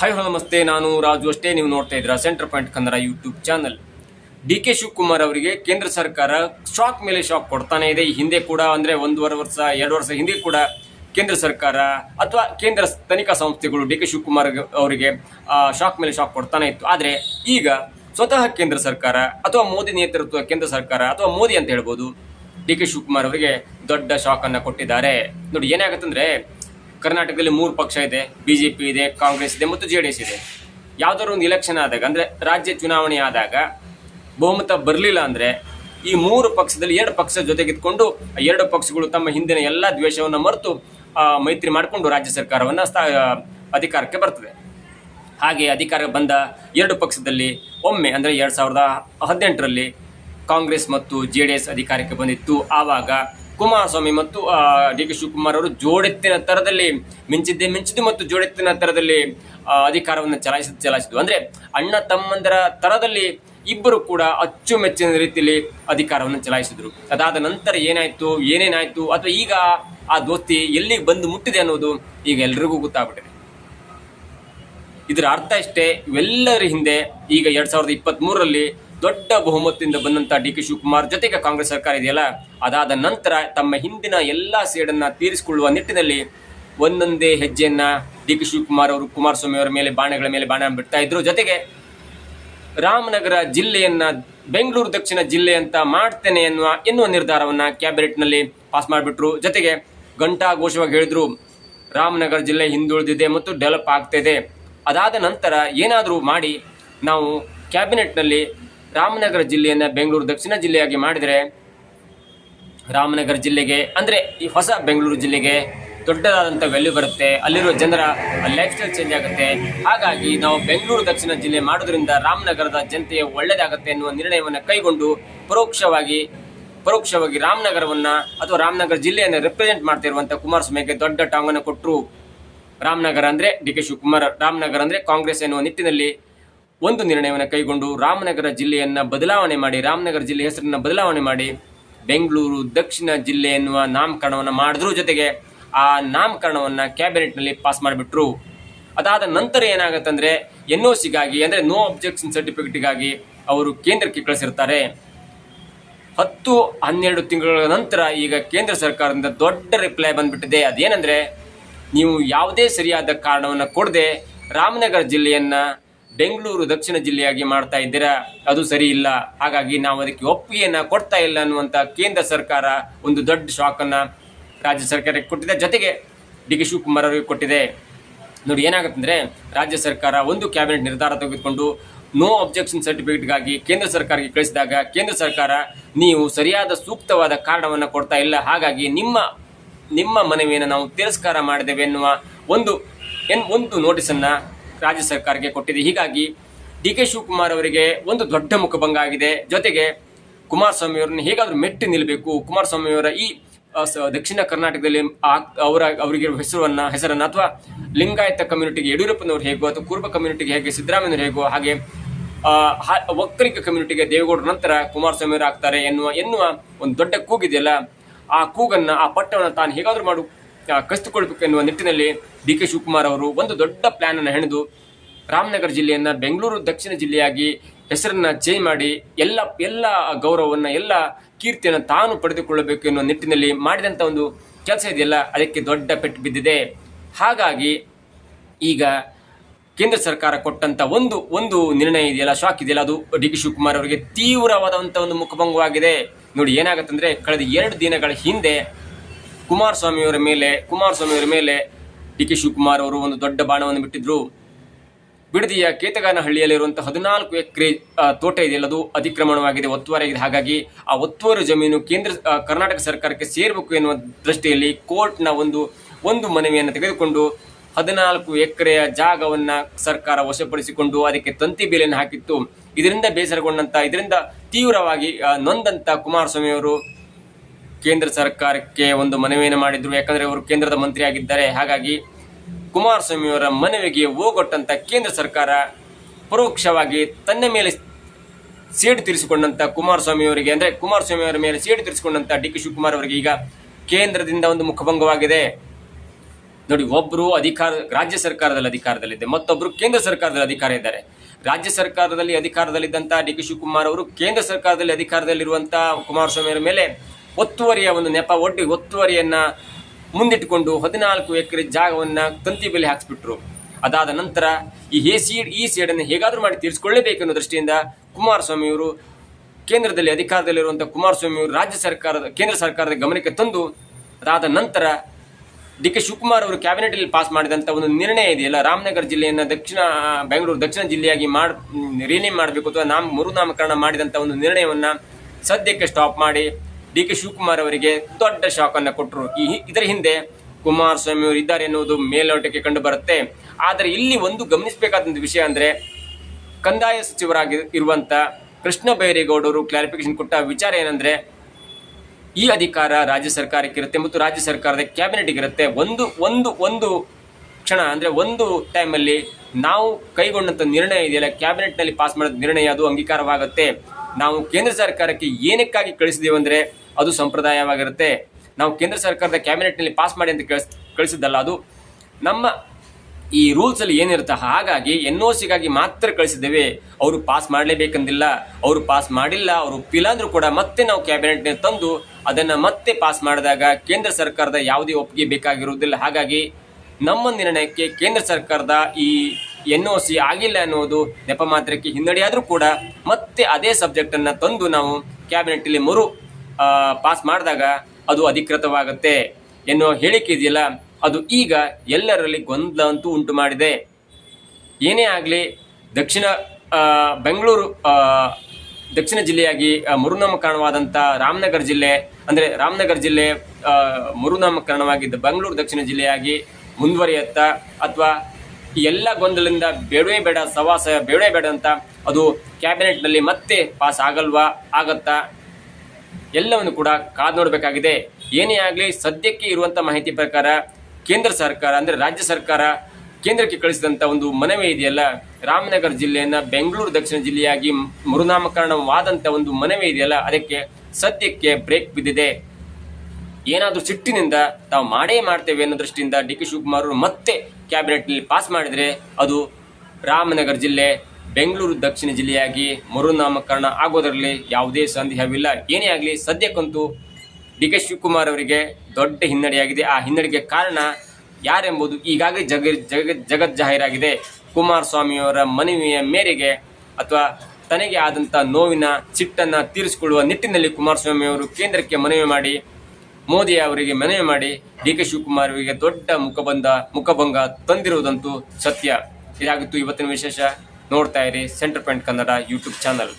Hi hello, ನಮಸ್ತೆ. ನಾನು ರಾಜು ಅಷ್ಟೇ. ನೀವು ನೋಡ್ತಾ ಇದ್ದೀರಾ Centre Point Kannada YouTube channel D K Shivakumar ಅವರಿಗೆ ಕೇಂದ್ರ ಸರ್ಕಾರ ಶಾಕ್ ಮೇಲೆ ಶಾಕ್ ಕೊಡ್ತಾನೆ ಇದೆ. ಈ ಹಿಂದೆ ಕೂಡ, ಅಂದ್ರೆ ಒಂದೂವರೆ ವರ್ಷ, ಎರಡು ವರ್ಷ ಹಿಂದೆ ಕೂಡ ಕೇಂದ್ರ ಸರ್ಕಾರ ಅಥವಾ ಕೇಂದ್ರ ತನಿಖಾ ಸಂಸ್ಥೆಗಳು ಡಿ ಕೆ ಶಿವಕುಮಾರ್ ಅವರಿಗೆ ಶಾಕ್ ಮೇಲೆ ಶಾಕ್ ಕೊಡ್ತಾನೆ ಇತ್ತು. ಆದರೆ ಈಗ ಸ್ವತಃ ಕೇಂದ್ರ ಸರ್ಕಾರ ಅಥವಾ ಮೋದಿ ನೇತೃತ್ವ ಕೇಂದ್ರ ಸರ್ಕಾರ ಅಥವಾ ಮೋದಿ ಅಂತ ಹೇಳ್ಬೋದು ಡಿ ಕೆ ಶಿವಕುಮಾರ್ ಅವರಿಗೆ ದೊಡ್ಡ ಶಾಕ್ ಅನ್ನ ಕೊಟ್ಟಿದ್ದಾರೆ. ನೋಡಿ, ಏನಾಗುತ್ತಂದ್ರೆ ಕರ್ನಾಟಕದಲ್ಲಿ ಮೂರು ಪಕ್ಷ ಇದೆ ಬಿ ಜೆ ಪಿ ಇದೆ, ಕಾಂಗ್ರೆಸ್ ಇದೆ ಮತ್ತು ಜೆ ಡಿ ಎಸ್ ಇದೆ. ಯಾವುದಾದ್ರು ಒಂದು ಇಲೆಕ್ಷನ್ ಆದಾಗ, ಅಂದರೆ ರಾಜ್ಯ ಚುನಾವಣೆ ಆದಾಗ ಬಹುಮತ ಬರಲಿಲ್ಲ ಅಂದರೆ ಈ ಮೂರು ಪಕ್ಷದಲ್ಲಿ ಎರಡು ಪಕ್ಷ ಜೊತೆಗಿದ್ಕೊಂಡು ಎರಡು ಪಕ್ಷಗಳು ತಮ್ಮ ಹಿಂದಿನ ಎಲ್ಲ ದ್ವೇಷವನ್ನು ಮರೆತು ಮೈತ್ರಿ ಮಾಡಿಕೊಂಡು ರಾಜ್ಯ ಸರ್ಕಾರವನ್ನು ಸ್ಥಾ ಅಧಿಕಾರಕ್ಕೆ ಬರ್ತದೆ. ಹಾಗೆ ಅಧಿಕಾರ ಬಂದ ಎರಡು ಪಕ್ಷದಲ್ಲಿ ಒಮ್ಮೆ, ಅಂದರೆ ಎರಡು ಸಾವಿರದ ಹದಿನೆಂಟರಲ್ಲಿ ಕಾಂಗ್ರೆಸ್ ಮತ್ತು ಜೆ ಡಿ ಎಸ್ ಅಧಿಕಾರಕ್ಕೆ ಬಂದಿತ್ತು. ಆವಾಗ ಕುಮಾರಸ್ವಾಮಿ ಮತ್ತು ಡಿ ಕೆ ಶಿವಕುಮಾರ್ ಅವರು ಜೋಡೆತ್ತಿನ ತರದಲ್ಲಿ ಮಿಂಚಿದ್ದೆ ಮಿಂಚಿದ್ದು ಮತ್ತು ಜೋಡೆತ್ತಿನ ತರದಲ್ಲಿ ಅಧಿಕಾರವನ್ನು ಚಲಾಯಿಸಿದ ಚಲಾಯಿಸಿದ್ದು. ಅಂದರೆ ಅಣ್ಣ ತಮ್ಮಂದರ ತರದಲ್ಲಿ ಇಬ್ಬರು ಕೂಡ ಅಚ್ಚುಮೆಚ್ಚಿನ ರೀತಿಯಲ್ಲಿ ಅಧಿಕಾರವನ್ನು ಚಲಾಯಿಸಿದರು. ಅದಾದ ನಂತರ ಏನಾಯ್ತು, ಏನೇನಾಯಿತು, ಅಥವಾ ಈಗ ಆ ದೋಸ್ತಿ ಎಲ್ಲಿಗೆ ಬಂದು ಮುಟ್ಟಿದೆ ಅನ್ನೋದು ಈಗ ಎಲ್ರಿಗೂ ಗೊತ್ತಾಗ್ಬಿಟ್ಟಿದೆ. ಇದರ ಅರ್ಥ ಇಷ್ಟೇ, ಇವೆಲ್ಲರ ಹಿಂದೆ ಈಗ ಎರಡು ಸಾವಿರದ ಇಪ್ಪತ್ತ್ ಮೂರರಲ್ಲಿ ದೊಡ್ಡ ಬಹುಮತದಿಂದ ಬಂದಂತ ಡಿ ಕೆ ಶಿವಕುಮಾರ್ ಜೊತೆಗೆ ಕಾಂಗ್ರೆಸ್ ಸರ್ಕಾರ ಇದೆಯಲ್ಲ? ಅದಾದ ನಂತರ ತಮ್ಮ ಹಿಂದಿನ ಎಲ್ಲ ಸೇಡನ್ನ ತೀರಿಸಿಕೊಳ್ಳುವ ನಿಟ್ಟಿನಲ್ಲಿ ಒಂದೊಂದೇ ಹೆಜ್ಜೆಯನ್ನ ಡಿ ಕೆ ಶಿವಕುಮಾರ್ ಅವರು, ಕುಮಾರಸ್ವಾಮಿ ಅವರ ಮೇಲೆ, ಬಾಣಗಳ ಮೇಲೆ ಬಾಣ ಬಿಡ್ತಾ ಇದ್ರು. ಜೊತೆಗೆ ರಾಮನಗರ ಜಿಲ್ಲೆಯನ್ನ, ಬೆಂಗಳೂರು ದಕ್ಷಿಣ ಜಿಲ್ಲೆ ಅಂತ ಮಾಡ್ತೇನೆ ಎನ್ನುವ ಎನ್ನುವ ನಿರ್ಧಾರವನ್ನ ಕ್ಯಾಬಿನೆಟ್ನಲ್ಲಿ ಪಾಸ್ ಮಾಡಿಬಿಟ್ರು. ಜೊತೆಗೆ ಘಂಟಾಘೋಷವಾಗಿ ಹೇಳಿದ್ರು, ರಾಮನಗರ ಜಿಲ್ಲೆ ಹಿಂದುಳಿದಿದೆ ಮತ್ತು ಡೆವಲಪ್ ಆಗ್ತಿದೆ ಅದಾದ ನಂತರ ಏನಾದರೂ ಮಾಡಿ ನಾವು ಕ್ಯಾಬಿನೆಟ್ನಲ್ಲಿ ರಾಮನಗರ ಜಿಲ್ಲೆಯನ್ನು ಬೆಂಗಳೂರು ದಕ್ಷಿಣ ಜಿಲ್ಲೆಯಾಗಿ ಮಾಡಿದರೆ ರಾಮನಗರ ಜಿಲ್ಲೆಗೆ, ಅಂದರೆ ಈ ಹೊಸ ಬೆಂಗಳೂರು ಜಿಲ್ಲೆಗೆ ದೊಡ್ಡದಾದಂಥ ವ್ಯಾಲ್ಯೂ ಬರುತ್ತೆ, ಅಲ್ಲಿರುವ ಜನರ ಲೈಫ್ ಸ್ಟೈಲ್ ಚೇಂಜ್ ಆಗುತ್ತೆ. ಹಾಗಾಗಿ ನಾವು ಬೆಂಗಳೂರು ದಕ್ಷಿಣ ಜಿಲ್ಲೆ ಮಾಡೋದ್ರಿಂದ ರಾಮನಗರದ ಜನತೆಯ ಒಳ್ಳೆಯದಾಗುತ್ತೆ ಎನ್ನುವ ನಿರ್ಣಯವನ್ನು ಕೈಗೊಂಡು ಪರೋಕ್ಷವಾಗಿ ಪರೋಕ್ಷವಾಗಿ ರಾಮನಗರವನ್ನು ಅಥವಾ ರಾಮನಗರ ಜಿಲ್ಲೆಯನ್ನು ರೆಪ್ರೆಸೆಂಟ್ ಮಾಡ್ತಿರುವಂಥ ಕುಮಾರಸ್ವಾಮಿಗೆ ದೊಡ್ಡ ಟಾಂಗನ್ನು ಕೊಟ್ಟರು ರಾಮನಗರ ಅಂದರೆ ಡಿ ಕೆ ಶಿವಕುಮಾರ್, ರಾಮನಗರ ಅಂದರೆ ಕಾಂಗ್ರೆಸ್ ಎನ್ನುವ ನಿಟ್ಟಿನಲ್ಲಿ ಒಂದು ನಿರ್ಣಯವನ್ನು ಕೈಗೊಂಡು ರಾಮನಗರ ಜಿಲ್ಲೆಯನ್ನ ಬದಲಾವಣೆ ಮಾಡಿ, ರಾಮನಗರ ಜಿಲ್ಲೆ ಹೆಸರನ್ನ ಬದಲಾವಣೆ ಮಾಡಿ ಬೆಂಗಳೂರು ದಕ್ಷಿಣ ಜಿಲ್ಲೆ ಎನ್ನುವ ನಾಮಕರಣವನ್ನು ಮಾಡಿದ್ರ ಜೊತೆಗೆ ಆ ನಾಮಕರಣವನ್ನು ಕ್ಯಾಬಿನೆಟ್ನಲ್ಲಿ ಪಾಸ್ ಮಾಡಿಬಿಟ್ರು. ಅದಾದ ನಂತರ ಏನಾಗತ್ತಂದ್ರೆ ಎನ್ ಒ ಸಿಗಾಗಿ ಅಂದ್ರೆ ನೋ ಅಬ್ಜೆಕ್ಷನ್ ಸರ್ಟಿಫಿಕೇಟ್ಗಾಗಿ ಅವರು ಕೇಂದ್ರಕ್ಕೆ ಕಳಿಸಿರ್ತಾರೆ. ಹತ್ತು ಹನ್ನೆರಡು ತಿಂಗಳ ನಂತರ ಈಗ ಕೇಂದ್ರ ಸರ್ಕಾರದಿಂದ ದೊಡ್ಡ ರಿಪ್ಲೈ ಬಂದ್ಬಿಟ್ಟಿದೆ. ಅದೇನಂದ್ರೆ ನೀವು ಯಾವುದೇ ಸರಿಯಾದ ಕಾರಣವನ್ನು ಕೊಡದೆ ರಾಮನಗರ ಜಿಲ್ಲೆಯನ್ನ ಬೆಂಗಳೂರು ದಕ್ಷಿಣ ಜಿಲ್ಲೆಯಾಗಿ ಮಾಡ್ತಾ ಇದ್ದೀರಾ? ಅದು ಸರಿ ಇಲ್ಲ. ಹಾಗಾಗಿ ನಾವು ಅದಕ್ಕೆ ಒಪ್ಪಿಗೆಯನ್ನ ಕೊಡ್ತಾ ಇಲ್ಲ ಅನ್ನುವಂಥ ಕೇಂದ್ರ ಸರ್ಕಾರ ಒಂದು ದೊಡ್ಡ ಶಾಕನ್ನು ರಾಜ್ಯ ಸರ್ಕಾರಕ್ಕೆ ಕೊಟ್ಟಿದೆ. ಜೊತೆಗೆ ಡಿ ಕೆ ಶಿವಕುಮಾರ್ ಅವರಿಗೆ ಕೊಟ್ಟಿದೆ. ನೋಡಿ, ಏನಾಗುತ್ತಂದ್ರೆ ರಾಜ್ಯ ಸರ್ಕಾರ ಒಂದು ಕ್ಯಾಬಿನೆಟ್ ನಿರ್ಧಾರ ತೆಗೆದುಕೊಂಡು ನೋ ಅಬ್ಜೆಕ್ಷನ್ ಸರ್ಟಿಫಿಕೇಟ್ಗಾಗಿ ಕೇಂದ್ರ ಸರ್ಕಾರಕ್ಕೆ ಕಳಿಸಿದಾಗ ಕೇಂದ್ರ ಸರ್ಕಾರ ನೀವು ಸರಿಯಾದ ಸೂಕ್ತವಾದ ಕಾರಣವನ್ನು ಕೊಡ್ತಾ ಇಲ್ಲ. ಹಾಗಾಗಿ ನಿಮ್ಮ ನಿಮ್ಮ ಮನವಿಯನ್ನು ನಾವು ತಿರಸ್ಕಾರ ಮಾಡಿದ್ದೇವೆ ಎನ್ನುವ ಒಂದು, ಎನ್, ಒಂದು ನೋಟಿಸನ್ನ ರಾಜ್ಯ ಸರ್ಕಾರಕ್ಕೆ ಕೊಟ್ಟಿದೆ. ಹೀಗಾಗಿ ಡಿ ಕೆ ಶಿವಕುಮಾರ್ ಅವರಿಗೆ ಒಂದು ದೊಡ್ಡ ಮುಖಭಂಗ ಆಗಿದೆ. ಜೊತೆಗೆ ಕುಮಾರಸ್ವಾಮಿ ಅವರನ್ನು ಹೇಗಾದ್ರೂ ಮೆಟ್ಟಿ ನಿಲ್ಲಬೇಕು ಕುಮಾರಸ್ವಾಮಿ ಅವರ ಈ ದಕ್ಷಿಣ ಕರ್ನಾಟಕದಲ್ಲಿ ಅವರ, ಅವರಿಗೆ ಹೆಸರನ್ನ ಹೆಸರನ್ನ ಅಥವಾ ಲಿಂಗಾಯತ ಕಮ್ಯುನಿಟಿಗೆ, ಯಡಿಯೂರಪ್ಪನವರು ಹೇಗೋ ಅಥವಾ ಕುರುಬ ಕಮ್ಯುನಿಟಿಗೆ ಹೇಗೆ ಸಿದ್ದರಾಮಯ್ಯವರು ಹೇಗೋ ಹಾಗೆ ಒಕ್ಕಲಿಗ ಕಮ್ಯುನಿಟಿಗೆ ದೇವೇಗೌಡರ ನಂತರ ಕುಮಾರಸ್ವಾಮಿಯವರು ಆಗ್ತಾರೆ ಎನ್ನುವ ಎನ್ನುವ ಒಂದು ದೊಡ್ಡ ಕೂಗಿದೆಯಲ್ಲ? ಆ ಕೂಗನ್ನ, ಆ ಪಟ್ಟವನ್ನು ತಾನು ಹೇಗಾದರೂ ಮಾಡು. ಆ, ಕಸಿದುಕೊಳ್ಬೇಕು ಎನ್ನುವ ನಿಟ್ಟಿನಲ್ಲಿ ಡಿ ಕೆ ಶಿವಕುಮಾರ್ ಅವರು ಒಂದು ದೊಡ್ಡ ಪ್ಲಾನ್ ಅನ್ನು ಹೆಣೆದು ರಾಮನಗರ ಜಿಲ್ಲೆಯನ್ನ ಬೆಂಗಳೂರು ದಕ್ಷಿಣ ಜಿಲ್ಲೆಯಾಗಿ ಹೆಸರನ್ನ ಚೇಂಜ್ ಮಾಡಿ ಎಲ್ಲ ಎಲ್ಲ ಗೌರವವನ್ನ ಎಲ್ಲ ಕೀರ್ತಿಯನ್ನು ತಾನು ಪಡೆದುಕೊಳ್ಳಬೇಕು ಎನ್ನುವ ನಿಟ್ಟಿನಲ್ಲಿ ಮಾಡಿದಂಥ ಒಂದು ಕೆಲಸ ಇದೆಯಲ್ಲ ಅದಕ್ಕೆ ದೊಡ್ಡ ಪೆಟ್ಟು ಬಿದ್ದಿದೆ. ಹಾಗಾಗಿ ಈಗ ಕೇಂದ್ರ ಸರ್ಕಾರ ಕೊಟ್ಟಂತ ಒಂದು ಒಂದು ನಿರ್ಣಯ ಇದೆಯಲ್ಲ ಶಾಕ್ ಇದೆಯಲ್ಲ ಅದು ಡಿ ಕೆ ಶಿವಕುಮಾರ್ ಅವರಿಗೆ ತೀವ್ರವಾದಂಥ ಒಂದು ಮುಖಭಂಗವಾಗಿದೆ. ನೋಡಿ ಏನಾಗುತ್ತಂದ್ರೆ ಕಳೆದ ಎರಡು ದಿನಗಳ ಹಿಂದೆ ಕುಮಾರಸ್ವಾಮಿಯವರ ಮೇಲೆ ಕುಮಾರಸ್ವಾಮಿಯವರ ಮೇಲೆ ಡಿ ಕೆ ಶಿವಕುಮಾರ್ ಅವರು ಒಂದು ದೊಡ್ಡ ಬಾಣವನ್ನು ಬಿಟ್ಟಿದ್ರು. ಬಿಡದಿಯ ಕೇತಗಾನಹಳ್ಳಿಯಲ್ಲಿರುವಂತಹ ಹದಿನಾಲ್ಕು ಎಕರೆ ತೋಟ ಇದೆಯಲ್ಲ, ಅದು ಅತಿಕ್ರಮಣವಾಗಿದೆ, ಒತ್ತುವರಿಯಾಗಿದೆ. ಹಾಗಾಗಿ ಆ ಒತ್ತುವರಿ ಜಮೀನು ಕೇಂದ್ರ ಕರ್ನಾಟಕ ಸರ್ಕಾರಕ್ಕೆ ಸೇರಬೇಕು ಎನ್ನುವ ದೃಷ್ಟಿಯಲ್ಲಿ ಕೋರ್ಟ್ನ ಒಂದು ಒಂದು ಮನವಿಯನ್ನು ತೆಗೆದುಕೊಂಡು ಹದಿನಾಲ್ಕು ಎಕರೆಯ ಜಾಗವನ್ನು ಸರ್ಕಾರ ವಶಪಡಿಸಿಕೊಂಡು ಅದಕ್ಕೆ ತಂತಿ ಬೇಲೆಯನ್ನು ಹಾಕಿತ್ತು. ಇದರಿಂದ ಬೇಸರಗೊಂಡಂತ, ಇದರಿಂದ ತೀವ್ರವಾಗಿ ನೊಂದಂತ ಕುಮಾರಸ್ವಾಮಿ ಅವರು ಕೇಂದ್ರ ಸರ್ಕಾರಕ್ಕೆ ಒಂದು ಮನವಿಯನ್ನು ಮಾಡಿದ್ರು. ಯಾಕಂದ್ರೆ ಅವರು ಕೇಂದ್ರದ ಮಂತ್ರಿ ಆಗಿದ್ದಾರೆ ಹಾಗಾಗಿ ಕುಮಾರಸ್ವಾಮಿಯವರ ಮನವಿಗೆ ಹೋಗೊಟ್ಟಂತ ಕೇಂದ್ರ ಸರ್ಕಾರ ಪರೋಕ್ಷವಾಗಿ ತನ್ನ ಮೇಲೆ ಸೇಡು ತೀರಿಸಿಕೊಂಡಂತ ಕುಮಾರಸ್ವಾಮಿ ಅವರಿಗೆ ಅಂದ್ರೆ ಕುಮಾರಸ್ವಾಮಿ ಅವರ ಮೇಲೆ ಸೇಡು ತೀರಿಸಿಕೊಂಡಂತ ಡಿ ಕೆ ಶಿವಕುಮಾರ್ ಅವರಿಗೆ ಈಗ ಕೇಂದ್ರದಿಂದ ಒಂದು ಮುಖಭಂಗವಾಗಿದೆ. ನೋಡಿ ಒಬ್ಬರು ಅಧಿಕಾರ, ರಾಜ್ಯ ಸರ್ಕಾರದಲ್ಲಿ ಅಧಿಕಾರದಲ್ಲಿದೆ ಮತ್ತೊಬ್ಬರು ಕೇಂದ್ರ ಸರ್ಕಾರದಲ್ಲಿ ಅಧಿಕಾರ ಇದ್ದಾರೆ. ರಾಜ್ಯ ಸರ್ಕಾರದಲ್ಲಿ ಅಧಿಕಾರದಲ್ಲಿದ್ದಂಥ ಡಿ ಕೆ ಶಿವಕುಮಾರ್ ಅವರು ಕೇಂದ್ರ ಸರ್ಕಾರದಲ್ಲಿ ಅಧಿಕಾರದಲ್ಲಿರುವಂಥ ಕುಮಾರಸ್ವಾಮಿಯವರ ಮೇಲೆ ಒತ್ತುವರಿಯ ಒಂದು ನೆಪ, ಒಡ್ಡಿ ಒತ್ತುವರಿಯನ್ನ ಮುಂದಿಟ್ಟುಕೊಂಡು ಹದಿನಾಲ್ಕು ಎಕರೆ ಜಾಗವನ್ನ ತಂತಿ ಬೆಲೆ ಹಾಕಿಸ್ಬಿಟ್ರು. ಅದಾದ ನಂತರ ಈ ಹೇ ಸೀಡ್ ಈ ಸೀಡನ್ನು ಹೇಗಾದರೂ ಮಾಡಿ ತೀರಿಸಿಕೊಳ್ಳೇಬೇಕು ಅನ್ನೋ ದೃಷ್ಟಿಯಿಂದ ಕುಮಾರಸ್ವಾಮಿ ಅವರು ಕೇಂದ್ರದಲ್ಲಿ ಅಧಿಕಾರದಲ್ಲಿರುವಂಥ ಕುಮಾರಸ್ವಾಮಿ ಅವರು ರಾಜ್ಯ ಸರ್ಕಾರದ, ಕೇಂದ್ರ ಸರ್ಕಾರದ ಗಮನಕ್ಕೆ ತಂದು, ಅದಾದ ನಂತರ ಡಿ ಕೆ ಶಿವಕುಮಾರ್ ಅವರು ಕ್ಯಾಬಿನೆಟಲ್ಲಿ ಪಾಸ್ ಮಾಡಿದಂಥ ಒಂದು ನಿರ್ಣಯ ಇದೆಯಲ್ಲ? ರಾಮನಗರ ಜಿಲ್ಲೆಯನ್ನು ದಕ್ಷಿಣ, ಬೆಂಗಳೂರು ದಕ್ಷಿಣ ಜಿಲ್ಲೆಯಾಗಿ ಮಾಡ್ ರೀನೇಮ್ ಮಾಡಬೇಕು ಅಥವಾ ನಾಮ ಮರುನಾಮಕರಣ ಮಾಡಿದಂಥ ಒಂದು ನಿರ್ಣಯವನ್ನು ಸದ್ಯಕ್ಕೆ ಸ್ಟಾಪ್ ಮಾಡಿ ಡಿ ಕೆ ಶಿವಕುಮಾರ್ ಅವರಿಗೆ ದೊಡ್ಡ ಶಾಕನ್ನು ಕೊಟ್ಟರು ಈ ಇದರ ಹಿಂದೆ ಕುಮಾರಸ್ವಾಮಿ ಅವರು ಇದ್ದಾರೆ ಎನ್ನುವುದು ಮೇಲ್ನೋಟಕ್ಕೆ ಕಂಡು ಬರುತ್ತೆ. ಆದರೆ ಇಲ್ಲಿ ಒಂದು ಗಮನಿಸಬೇಕಾದಂಥ ವಿಷಯ ಅಂದರೆ ಕಂದಾಯ ಸಚಿವರಾಗಿ ಇರುವಂಥ ಕೃಷ್ಣ ಬೈರೇಗೌಡರು ಕ್ಲಾರಿಫಿಕೇಶನ್ ಕೊಟ್ಟ ವಿಚಾರ ಏನಂದ್ರೆ ಈ ಅಧಿಕಾರ ರಾಜ್ಯ ಸರ್ಕಾರಕ್ಕೆ ಇರುತ್ತೆ ಮತ್ತು ರಾಜ್ಯ ಸರ್ಕಾರದ ಕ್ಯಾಬಿನೆಟ್ಗೆ ಇರುತ್ತೆ. ಒಂದು ಒಂದು ಒಂದು ಕ್ಷಣ ಅಂದರೆ ಒಂದು ಟೈಮಲ್ಲಿ ನಾವು ಕೈಗೊಂಡಂಥ ನಿರ್ಣಯ ಇದೆಯಲ್ಲ ಕ್ಯಾಬಿನೆಟ್ನಲ್ಲಿ ಪಾಸ್ ಮಾಡಿದ ನಿರ್ಣಯ ಅದು ಅಂಗೀಕಾರವಾಗುತ್ತೆ. ನಾವು ಕೇಂದ್ರ ಸರ್ಕಾರಕ್ಕೆ ಏನಕ್ಕಾಗಿ ಕಳಿಸಿದೀವಿ ಅಂದರೆ ಅದು ಸಂಪ್ರದಾಯವಾಗಿರುತ್ತೆ. ನಾವು ಕೇಂದ್ರ ಸರ್ಕಾರದ ಕ್ಯಾಬಿನೆಟ್ನಲ್ಲಿ ಪಾಸ್ ಮಾಡಿ ಅಂತ ಕಳಿಸ್, ಕಳಿಸಿದ್ದಲ್ಲ ಅದು. ನಮ್ಮ ಈ ರೂಲ್ಸಲ್ಲಿ ಏನಿರುತ್ತೆ ಹಾಗಾಗಿ ಎನ್ ಓ ಸಿಗಾಗಿ ಮಾತ್ರ ಕಳಿಸಿದ್ದೇವೆ. ಅವರು ಪಾಸ್ ಮಾಡಲೇಬೇಕಂದಿಲ್ಲ. ಅವರು ಪಾಸ್ ಮಾಡಿಲ್ಲ, ಅವರು ಒಪ್ಪಿಲ್ಲ ಕೂಡ ಮತ್ತೆ ನಾವು ಕ್ಯಾಬಿನೆಟ್ನ ತಂದು ಅದನ್ನು ಮತ್ತೆ ಪಾಸ್ ಮಾಡಿದಾಗ ಕೇಂದ್ರ ಸರ್ಕಾರದ ಯಾವುದೇ ಒಪ್ಪಿಗೆ ಬೇಕಾಗಿರುವುದಿಲ್ಲ. ಹಾಗಾಗಿ ನಮ್ಮ ನಿರ್ಣಯಕ್ಕೆ ಕೇಂದ್ರ ಸರ್ಕಾರದ ಈ ಎನ್ ಒ ಸಿ ಆಗಿಲ್ಲ ಅನ್ನೋದು ನೆಪ ಮಾತ್ರಕ್ಕೆ ಹಿನ್ನಡೆಯಾದರೂ ಕೂಡ ಮತ್ತೆ ಅದೇ ಸಬ್ಜೆಕ್ಟ್ ಅನ್ನ ತಂದು ನಾವು ಕ್ಯಾಬಿನೆಟ್ ಅಲ್ಲಿ ಮರು ಪಾಸ್ ಮಾಡಿದಾಗ ಅದು ಅಧಿಕೃತವಾಗುತ್ತೆ ಎನ್ನುವ ಹೇಳಿಕೆ ಇದೆಯಲ್ಲ, ಅದು ಈಗ ಎಲ್ಲರಲ್ಲಿ ಗೊಂದಲ ಅಂತೂ ಉಂಟು ಮಾಡಿದೆ. ಏನೇ ಆಗಲಿ, ದಕ್ಷಿಣ ಬೆಂಗಳೂರು ದಕ್ಷಿಣ ಜಿಲ್ಲೆಯಾಗಿ ಮರುನಾಮಕರಣವಾದಂಥ ರಾಮನಗರ ಜಿಲ್ಲೆ, ಅಂದರೆ ರಾಮನಗರ ಜಿಲ್ಲೆ ಮರುನಾಮಕರಣವಾಗಿದ್ದ ಬೆಂಗಳೂರು ದಕ್ಷಿಣ ಜಿಲ್ಲೆಯಾಗಿ ಮುಂದುವರಿಯುತ್ತಾ, ಅಥವಾ ಎಲ್ಲ ಗೊಂದಲದಿಂದ ಬೇಡವೇ ಬೇಡ, ಸವಾಸ ಬೇಡವೇ ಬೇಡ ಅಂತ ಅದು ಕ್ಯಾಬಿನೆಟ್ನಲ್ಲಿ ಮತ್ತೆ ಪಾಸ್ ಆಗಲ್ವಾ, ಆಗತ್ತಾ? ಎಲ್ಲವನ್ನು ಕೂಡ ಕಾದು ನೋಡಬೇಕಾಗಿದೆ. ಏನೇ ಆಗಲಿ, ಸದ್ಯಕ್ಕೆ ಇರುವಂಥ ಮಾಹಿತಿ ಪ್ರಕಾರ ಕೇಂದ್ರ ಸರ್ಕಾರ, ಅಂದರೆ ರಾಜ್ಯ ಸರ್ಕಾರ ಕೇಂದ್ರಕ್ಕೆ ಕಳಿಸಿದಂಥ ಒಂದು ಮನವಿ ಇದೆಯಲ್ಲ? ರಾಮನಗರ ಜಿಲ್ಲೆಯನ್ನು ಬೆಂಗಳೂರು ದಕ್ಷಿಣ ಜಿಲ್ಲೆಯಾಗಿ ಮರುನಾಮಕರಣವಾದಂಥ ಒಂದು ಮನವಿ ಇದೆಯಲ್ಲ? ಅದಕ್ಕೆ ಸದ್ಯಕ್ಕೆ ಬ್ರೇಕ್ ಬಿದ್ದಿದೆ. ಏನಾದರೂ ಸಿಟ್ಟಿನಿಂದ ತಾವು ಮಾಡೇ ಮಾಡ್ತೇವೆ ಅನ್ನೋ ದೃಷ್ಟಿಯಿಂದ ಡಿ ಕೆ ಶಿವಕುಮಾರ್ ಮತ್ತೆ ಕ್ಯಾಬಿನೆಟ್ನಲ್ಲಿ ಪಾಸ್ ಮಾಡಿದರೆ ಅದು ರಾಮನಗರ ಜಿಲ್ಲೆ, ಬೆಂಗಳೂರು ದಕ್ಷಿಣ ಜಿಲ್ಲೆಯಾಗಿ ಮರುನಾಮಕರಣ ಆಗೋದರಲ್ಲಿ ಯಾವುದೇ ಸಂದೇಹವಿಲ್ಲ. ಏನೇ ಆಗಲಿ ಸದ್ಯಕ್ಕಂತೂ ಡಿ ಕೆ ಶಿವಕುಮಾರ್ ಅವರಿಗೆ ದೊಡ್ಡ ಹಿನ್ನಡೆಯಾಗಿದೆ. ಆ ಹಿನ್ನಡೆಗೆ ಕಾರಣ ಯಾರೆಂಬುದು ಈಗಾಗಲೇ ಜಗ ಜಗ, ಜಗತ್ ಜಾಹೀರಾಗಿದೆ. ಕುಮಾರಸ್ವಾಮಿಯವರ ಮನವಿಯ ಮೇರೆಗೆ ಅಥವಾ ತನಗೆ ಆದಂಥ ನೋವಿನ ಸಿಟ್ಟನ್ನು ತೀರಿಸಿಕೊಳ್ಳುವ ನಿಟ್ಟಿನಲ್ಲಿ ಕುಮಾರಸ್ವಾಮಿಯವರು ಕೇಂದ್ರಕ್ಕೆ ಮನವಿ ಮಾಡಿ ಮೋದಿ ಅವರಿಗೆ ಮನವಿ ಮಾಡಿ ಡಿ ಕೆ ಶಿವಕುಮಾರ್ ಅವರಿಗೆ ದೊಡ್ಡ ಮುಖಬಂಧ, ಮುಖಭಂಗ ತಂದಿರುವುದಂತೂ ಸತ್ಯ. ಇದಾಗಿತ್ತು ಇವತ್ತಿನ ವಿಶೇಷ. ನೋಡ್ತಾ ಇರಿ Centre Point Kannada YouTube channel.